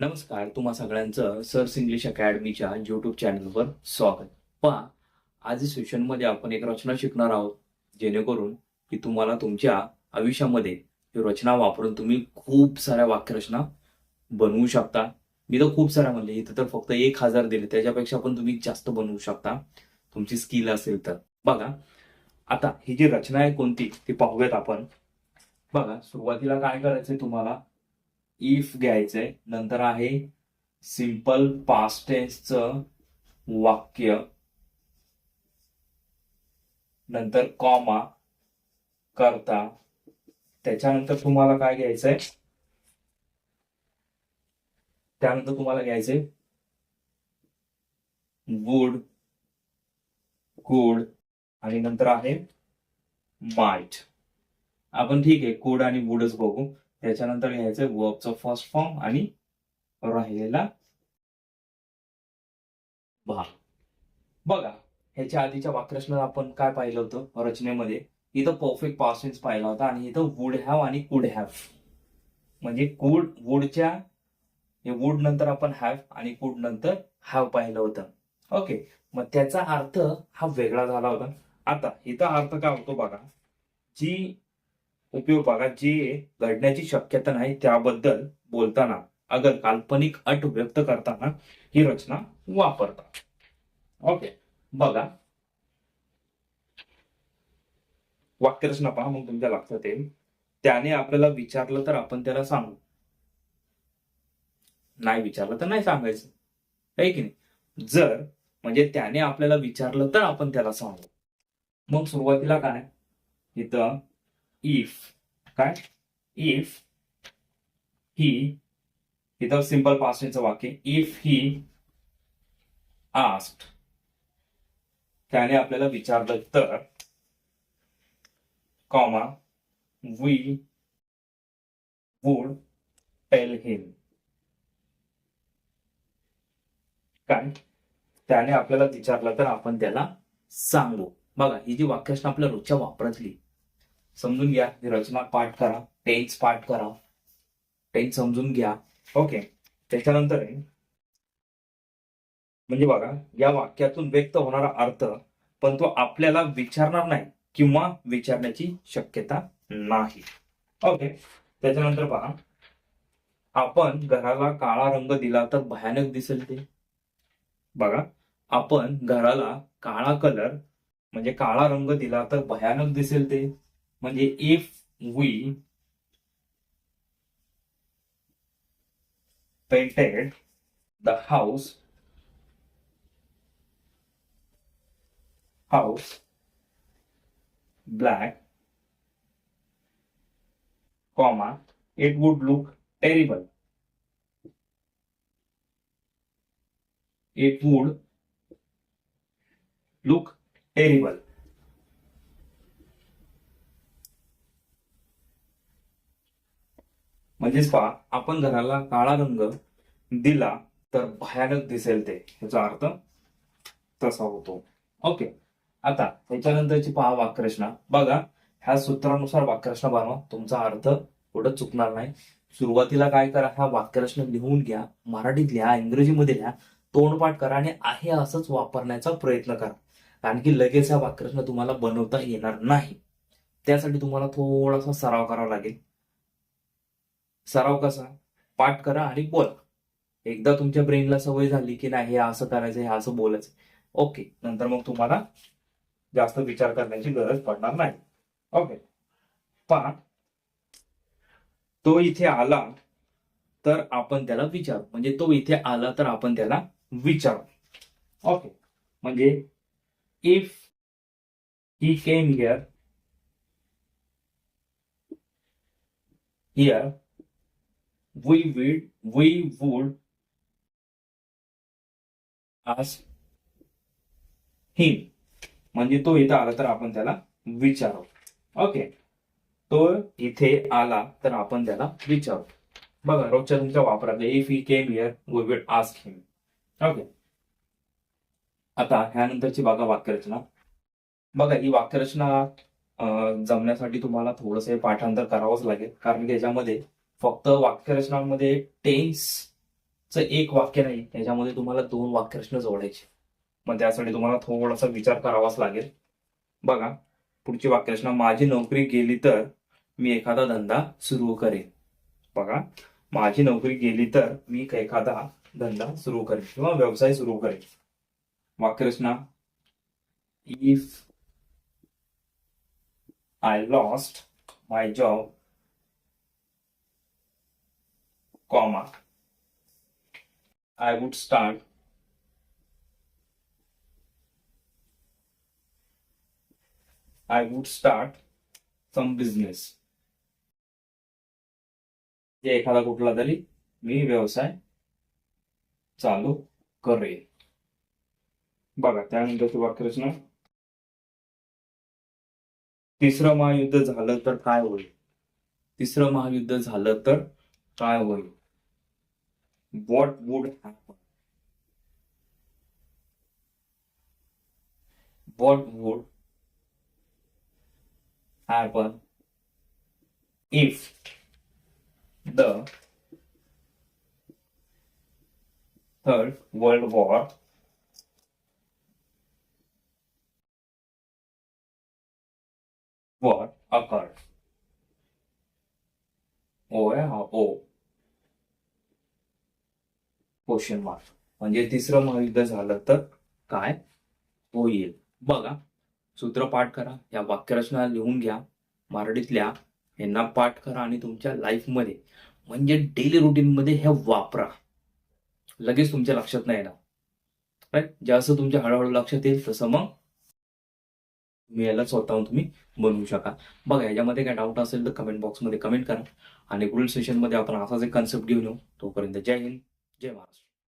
नमस्कार तुम्हा सगळ्यांचं सर्स इंग्लिश अकॅडमीच्या युट्यूब चॅनलवर स्वागत. पहा आज सेशनमध्ये आपण एक रचना शिकणार आहोत जेणेकरून की तुम्हाला तुमच्या आयुष्यामध्ये ही रचना वापरून तुम्ही खूप साऱ्या वाक्यरचना बनवू शकता. मी तर खूप साऱ्या म्हणले इथं तर फक्त एक हजार दिले त्याच्यापेक्षा पण तुम्ही जास्त बनवू शकता. तुमची स्किल असेल तर. बघा आता ही जी रचना आहे कोणती ती पाहूयात आपण. बघा सुरुवातीला काय करायचंय तुम्हाला? इफ घ्यायचंय नंतर आहे सिंपल पास्ट टेन्सचं वाक्य नंतर कॉमा करता. त्याच्यानंतर तुम्हाला काय घ्यायचंय? त्यानंतर तुम्हाला घ्यायचंय वुड कुड आणि नंतर आहे माइट आपण ठीक आहे कुड आणि वुडच बघू. त्याच्यानंतर घ्यायचं वर्बचं फर्स्ट फॉर्म आणि राहिलेला भाग बघा ह्याच्या आधीच्या वाक्यरचना आपण काय पाहिलं होतं? रचनेमध्ये. इथं परफेक्ट पासेन्स पाहिला होता आणि इथं वुड हॅव आणि कुड हॅव म्हणजे कुड वुडच्या हे वुड नंतर आपण हॅव आणि कुड नंतर हॅव पाहिलं होतं. ओके मग त्याचा अर्थ हा वेगळा झाला होता. आता इथं अर्थ काय होतो बघा. जी उपयोग बघा जे घडण्याची शक्यता नाही त्याबद्दल बोलताना अगर काल्पनिक अट व्यक्त करताना ही रचना वापरतात. ओके बघा. वाक्यरचना पहा मग तुमच्या लक्षात येईल. त्याने आपल्याला विचारलं तर आपण त्याला सांगू. नाही विचारलं तर नाही सांगायचं. आहे की नाही? जर म्हणजे त्याने आपल्याला विचारलं तर आपण त्याला सांगू. मग सुरुवातीला काय? इथं इफ काय? इफ ही इथं सिंपल पास्टचं वाक्य. इफ ही आस्ट त्याने आपल्याला विचारलं तर comma we would tell him काय? त्याने आपल्याला विचारलं तर आपण त्याला सांगू. बघा ही जी वाक्यरचना आपल्या रोजच्या वापरातली समजून घ्या. रचना पाठ करा टेन्स पाठ करा. टेन्स समजून घ्या. ओके त्याच्यानंतर म्हणजे बघा या वाक्यातून व्यक्त होणारा अर्थ पण तो आपल्याला विचारणार नाही किंवा विचारण्याची शक्यता नाही. ओके त्याच्यानंतर पहा आपण घराला काळा रंग दिला तर भयानक दिसेल ते. बघा आपण घराला काळा कलर म्हणजे काळा रंग दिला तर भयानक दिसेल ते. म्हणजे if we painted the house house black comma it would look terrible it would look terrible म्हणजेच पहा आपण घराला काळा रंग दिला तर भयानक दिसेल ते. ह्याचा अर्थ तसा होतो. ओके. आता त्याच्यानंतरची पहा वाक्यरचना बघा ह्या सूत्रानुसार वाक्यरचना बनवा. तुमचा अर्थ पुढे चुकणार नाही. सुरुवातीला काय करा ह्या वाक्यरचना लिहून घ्या. मराठीत लिहा इंग्रजीमध्ये लिहा. तोंडपाठ करा आणि आहे असंच वापरण्याचा प्रयत्न करा. कारण की लगेच ह्या वाक्यरचना तुम्हाला बनवता येणार नाही. त्यासाठी तुम्हाला थोडासा सराव करावा लागेल. सराव कसा? पाठ करा आणि बोला. एकदा तुमच्या ब्रेनला सवय झाली की नाही हे असं करायचं हे असं बोलायचं. ओके नंतर मग तुम्हाला जास्त विचार करण्याची गरज पडणार नाही. ओके. पहा तो इथे आला तर आपण त्याला विचारू. म्हणजे तो इथे आला तर आपण त्याला विचारू. ओके. म्हणजे if he came here here we would we would ask him. म्हणजे तो इथं आला तर आपण त्याला विचारू. ओके तो इथे आला तर आपण त्याला विचारू. बघा रोजच्या तुमच्या वापरात if he came here we will ask him okay आता ह्यानंतरची बघा वाक्यरचना. बघा ही वाक्यरचना जमण्यासाठी तुम्हाला थोडंसं पाठांतर करावंच लागेल. कारण की याच्यामध्ये फक्त वाक्यरचनांमध्ये टेन्स च एक वाक्य नाही त्याच्यामध्ये तुम्हाला दोन वाक्यरचना जोडायची. मग त्यासाठी तुम्हाला थोडासा विचार करावाच लागेल. बघा पुढची वाक्यरचना माझी नोकरी गेली तर मी एखादा धंदा सुरू करेन. बघा माझी नोकरी गेली तर मी एखादा धंदा सुरू करेन किंवा व्यवसाय सुरू करेन. वाक्यरचना if I lost my job comma. I would start I would start some business. जे एखादा कुठला तरी मी व्यवसाय चालू करेन. बघा त्यानंतरची वाक्यरचना तिसरं महायुद्ध झालं तर काय होईल? तिसरं महायुद्ध झालं तर काय होईल? what would happen? What would happen if the Third World War war occurred? Oh yeah, oh. Question mark. म्हणजे तिसरं महायुद्ध झालं तर काय? होईल. बघा. सूत्र पाठ करा. या वाक्यरचना लिहून घ्या. मराठीतल्या यांना पाठ करा आणि तुमच्या लाईफमध्ये म्हणजे डेली रुटीनमध्ये हे वापरा. लगेच तुमच्या लक्षात नाही येणार. राईट जसं तुमच्या हळूहळू लक्षात येईल तसं मग मी याला स्वतःहून तुम्ही बनवू शका बघा याच्यामध्ये काय डाऊट असेल तर कमेंट बॉक्समध्ये कमेंट करा. आणि पुढील सेशनमध्ये आपण असाच एक कन्सेप्ट घेऊन येऊ. तोपर्यंत जय हिंद. जय महाराष्ट्र